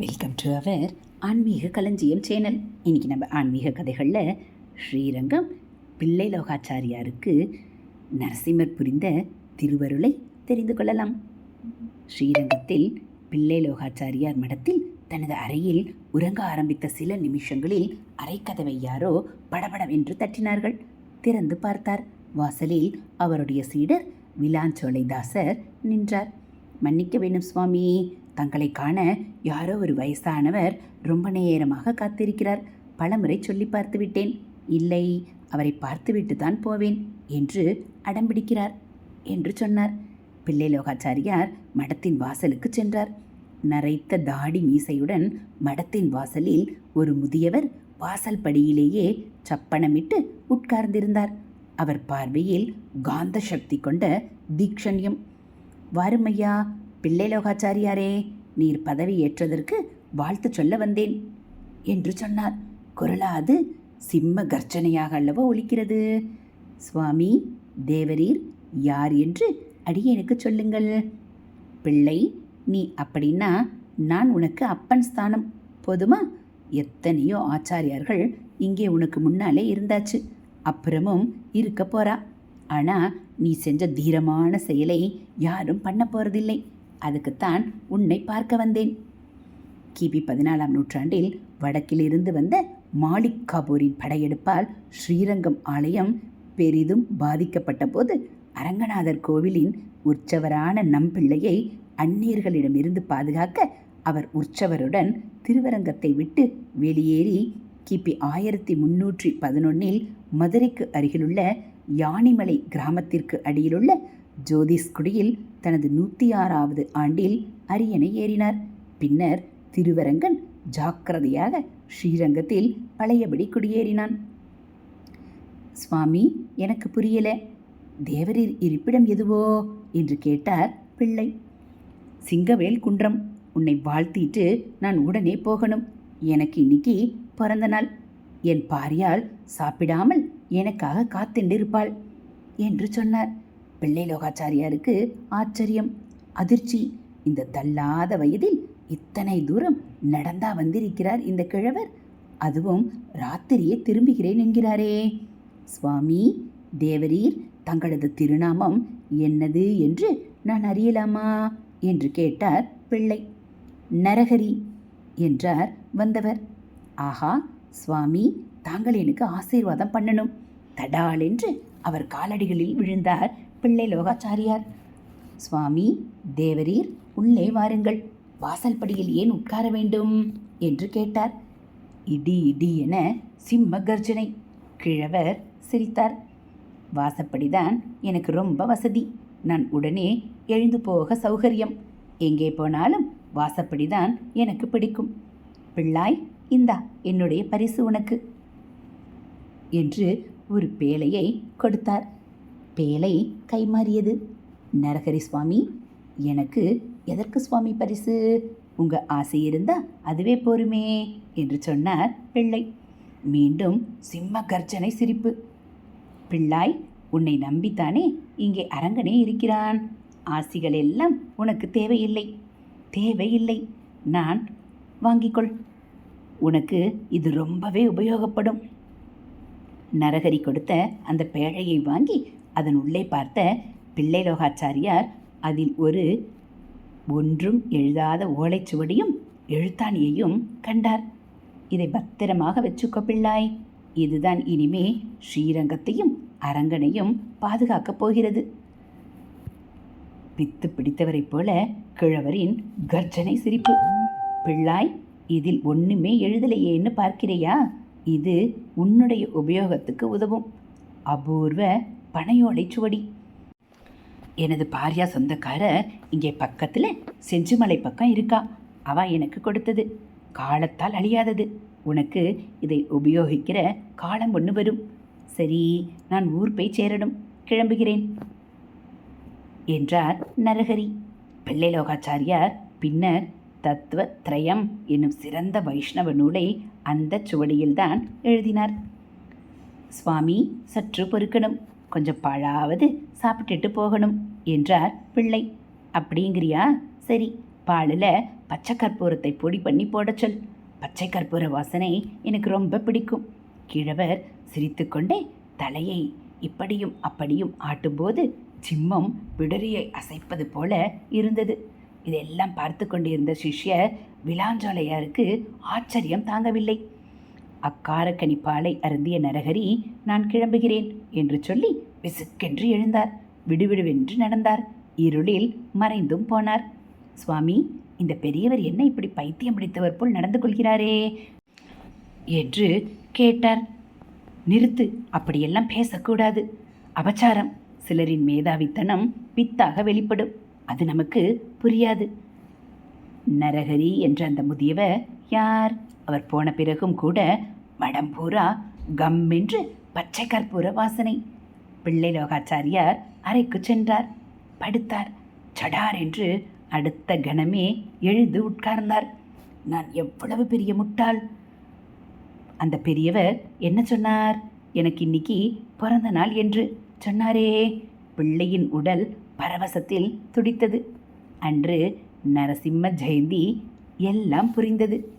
Welcome to our ஆன்மீக களஞ்சியம் channel இன்றைக்கி நம்ம ஆன்மீக கதைகளில் ஸ்ரீரங்கம் பிள்ளை லோகாச்சாரியாருக்கு நரசிம்மர் புரிந்த திருவருளை தெரிந்து கொள்ளலாம். ஸ்ரீரங்கத்தில் பிள்ளை லோகாச்சாரியார் மடத்தில் தனது அறையில் உறங்க ஆரம்பித்த சில நிமிஷங்களில் அறைக்கதவை யாரோ படபடவென்று தட்டினார்கள். திறந்து பார்த்தார். வாசலில் அவருடைய சீடர் விலாஞ்சோலை தாசர் நின்றார். மன்னிக்க வேண்டும் சுவாமி. தங்களை காண யாரோ ஒரு வயசானவர் ரொம்ப நேரமாக காத்திருக்கிறார். பலமுறை சொல்லி பார்த்து விட்டேன். இல்லை அவரை பார்த்துவிட்டு தான் போவேன் என்று அடம்பிடிக்கிறார் என்று சொன்னார். பிள்ளை லோகாச்சாரியார் மடத்தின் வாசலுக்கு சென்றார். நரைத்த தாடி மீசையுடன் மடத்தின் வாசலில் ஒரு முதியவர் வாசல் படியிலேயே சப்பனமிட்டு உட்கார்ந்திருந்தார். அவர் பார்வையில் காந்த சக்தி கொண்ட தீக்ஷண்யம். வாருமையா பிள்ளை லோகாச்சாரியாரே நீர் பதவி ஏற்றதற்கு வாழ்த்து சொல்ல வந்தேன் என்று சொன்னார். குரலாது சிம்ம கர்ஜனையாக அல்லவோ ஒலிக்கிறது. சுவாமி தேவரீர் யார் என்று அடியேனுக்கு சொல்லுங்கள். பிள்ளை நீ அப்படின்னா நான் உனக்கு அப்பன் ஸ்தானம். போதுமா எத்தனையோ ஆச்சாரியார்கள் இங்கே உனக்கு முன்னாலே இருந்தாச்சு. அப்புறமும் இருக்க போறா. ஆனால் நீ செஞ்ச தீரமான செயலை யாரும் பண்ண போறதில்லை. அதுக்குத்தான் உன்னை பார்க்க வந்தேன். கிபி பதினாலாம் நூற்றாண்டில் வடக்கிலிருந்து வந்த மாலிக் காபூரின் படையெடுப்பால் ஸ்ரீரங்கம் ஆலயம் பெரிதும் பாதிக்கப்பட்ட போது அரங்கநாதர் கோவிலின் உற்சவரான நம்பிள்ளையை அந்நியர்களிடமிருந்து பாதுகாக்க அவர் உற்சவருடன் திருவரங்கத்தை விட்டு வெளியேறி கிபி ஆயிரத்தி முன்னூற்றி பதினொன்னில் மதுரைக்கு அருகிலுள்ள யானிமலை கிராமத்திற்கு அடியிலுள்ள ஜோதிஷ்குடியில் தனது நூற்றி ஆறாவது ஆண்டில் அரியணை ஏறினார். பின்னர் திருவரங்கன் ஜாக்கிரதையாக ஸ்ரீரங்கத்தில் பழையபடி குடியேறினான். சுவாமி எனக்கு புரியல. தேவரீர் இருப்பிடம் எதுவோ? என்று கேட்டார் பிள்ளை. சிங்கவேல் குன்றம். உன்னை வாழ்த்திட்டு நான் உடனே போகணும். எனக்கு இன்னைக்கு பிறந்த நாள். என் பாரியால் சாப்பிடாமல் எனக்காக காத்துண்டிருப்பாள் என்று சொன்னார். பிள்ளை லோகாச்சாரியாருக்கு ஆச்சரியம் அதிர்ச்சி. இந்த தள்ளாத வயதில் இத்தனை தூரம் நடந்தா வந்திருக்கிறார் இந்த கிழவர். அதுவும் ராத்திரியே திரும்புகிறேன் என்கிறாரே. சுவாமி தேவரீர் தங்களது திருநாமம் என்னது என்று நான் அறியலாமா என்று கேட்டார் பிள்ளை. நரகரி என்றார் வந்தவர். ஆஹா சுவாமி தாங்கள் எனக்கு ஆசீர்வாதம் பண்ணணும். தடால் என்று அவர் காலடிகளில் விழுந்தார். பிள்ளை லோகாச்சாரியார். சுவாமி தேவரீர் உள்ளே வாருங்கள். வாசல்படியில் ஏன் உட்கார வேண்டும்? என்று கேட்டார். இடி இடி என சிம்ம கர்ஜனை. கிழவர் சிரித்தார். வாசப்படிதான் எனக்கு ரொம்ப வசதி. நான் உடனே எழுந்து போக சௌகரியம். எங்கே போனாலும் வாசப்படிதான் எனக்கு பிடிக்கும். பிள்ளாய் இந்தா என்னுடைய பரிசு உனக்கு என்று ஒரு பேழையை கொடுத்தார். பேழை கைமாறியது. நரஹரி சுவாமி எனக்கு எதற்கு சுவாமி பரிசு? உங்க ஆசை இருந்தா அதுவே போருமே என்று சொன்னார் பிள்ளை. மீண்டும் சிம்ம கர்ஜனை சிரிப்பு. பிள்ளாய் உன்னை நம்பித்தானே இங்கே அரங்கனே இருக்கிறான். ஆசிகள் எல்லாம் உனக்கு தேவையில்லை. தேவையில்லை. நான் வாங்கிக்கொள் உனக்கு இது ரொம்பவே உபயோகப்படும். நரகரி கொடுத்த அந்த பேழையை வாங்கி அதன் உள்ளே பார்த்த பிள்ளை லோகாச்சாரியார் அதில் ஒரு ஒன்றும் எழுதாத ஓலைச்சுவடியும் எழுத்தாணியையும் கண்டார். இதை பத்திரமாக வச்சுக்கோ பிள்ளாய். இதுதான் இனிமே ஸ்ரீரங்கத்தையும் அரங்கனையும் பாதுகாக்கப் போகிறது. பித்து பிடித்தவரைப் போல கிழவரின் கர்ஜனை சிரிப்பு. பிள்ளாய் இதில் ஒண்ணுமே எழுதலையேன்னு பார்க்கிறையா? இது உன்னுடைய உபயோகத்துக்கு உதவும். அபூர்வ பனையோலை சுவடி எனது பாரியா சொந்தக்கார இங்கே பக்கத்தில் செஞ்சுமலை பக்கம் இருக்கா. அவ எனக்கு கொடுத்தது. காலத்தால் அழியாதது. உனக்கு இதை உபயோகிக்கிற காலம் ஒன்று வரும். சரி நான் ஊர் போய் சேரணும். கிளம்புகிறேன். என்றார் நரஹரி. பிள்ளை லோகாச்சாரியார் பின்னர் தத்துவ திரயம் என்னும் சிறந்த வைஷ்ணவ நூலை அந்த சுவடியில்தான் எழுதினார். சுவாமி சற்று பொறுக்கணும். கொஞ்சம் பழாவது சாப்பிட்டுட்டு போகணும் என்றார் பிள்ளை. அப்படிங்கிறியா? சரி பாலில் பச்சை கற்பூரத்தை பொடி பண்ணி போட சொல். பச்சை கற்பூர வாசனை எனக்கு ரொம்ப பிடிக்கும். கிழவர் சிரித்துக்கொண்டே தலையை இப்படியும் அப்படியும் ஆட்டும்போது சிம்மம் பிடரியை அசைப்பது போல இருந்தது. இதெல்லாம் பார்த்து கொண்டிருந்த சிஷ்யர் விளாஞ்சோலையாருக்கு ஆச்சரியம் தாங்கவில்லை. அக்காரக்கனி பாலை அருந்திய நரகரி நான் கிளம்புகிறேன் என்று சொல்லி விசுக்கென்று எழுந்தார். விடுவிடுவென்று நடந்தார். இருளில் மறைந்தும் போனார். சுவாமி இந்த பெரியவர் என்ன இப்படி பைத்தியம் பிடித்தவர் போல் நடந்து கொள்கிறாரே என்று கேட்டார். நிறுத்து அப்படியெல்லாம் பேசக்கூடாது. அபச்சாரம் சிலரின் மேதாவித்தனம் பித்தாக வெளிப்படும். அது நமக்கு புரியாது. நரகரி என்ற அந்த முதியவர் யார்? அவர் போன பிறகும் கூட மடம் பூரா கம் என்று பச்சை கற்பூர வாசனை. பிள்ளை லோகாச்சாரியார் அறைக்கு சென்றார். படுத்தார். சடார் என்று அடுத்த கணமே எழுந்து உட்கார்ந்தார். நான் எவ்வளவு பெரிய முட்டாள்? அந்த பெரியவர் என்ன சொன்னார்? எனக்கு இன்னைக்கு பிறந்த நாள் என்று சொன்னாரே. பிள்ளையின் உடல் பரவசத்தில் துடித்தது. அன்று நரசிம்ம ஜெயந்தி எல்லாம் புரிந்தது.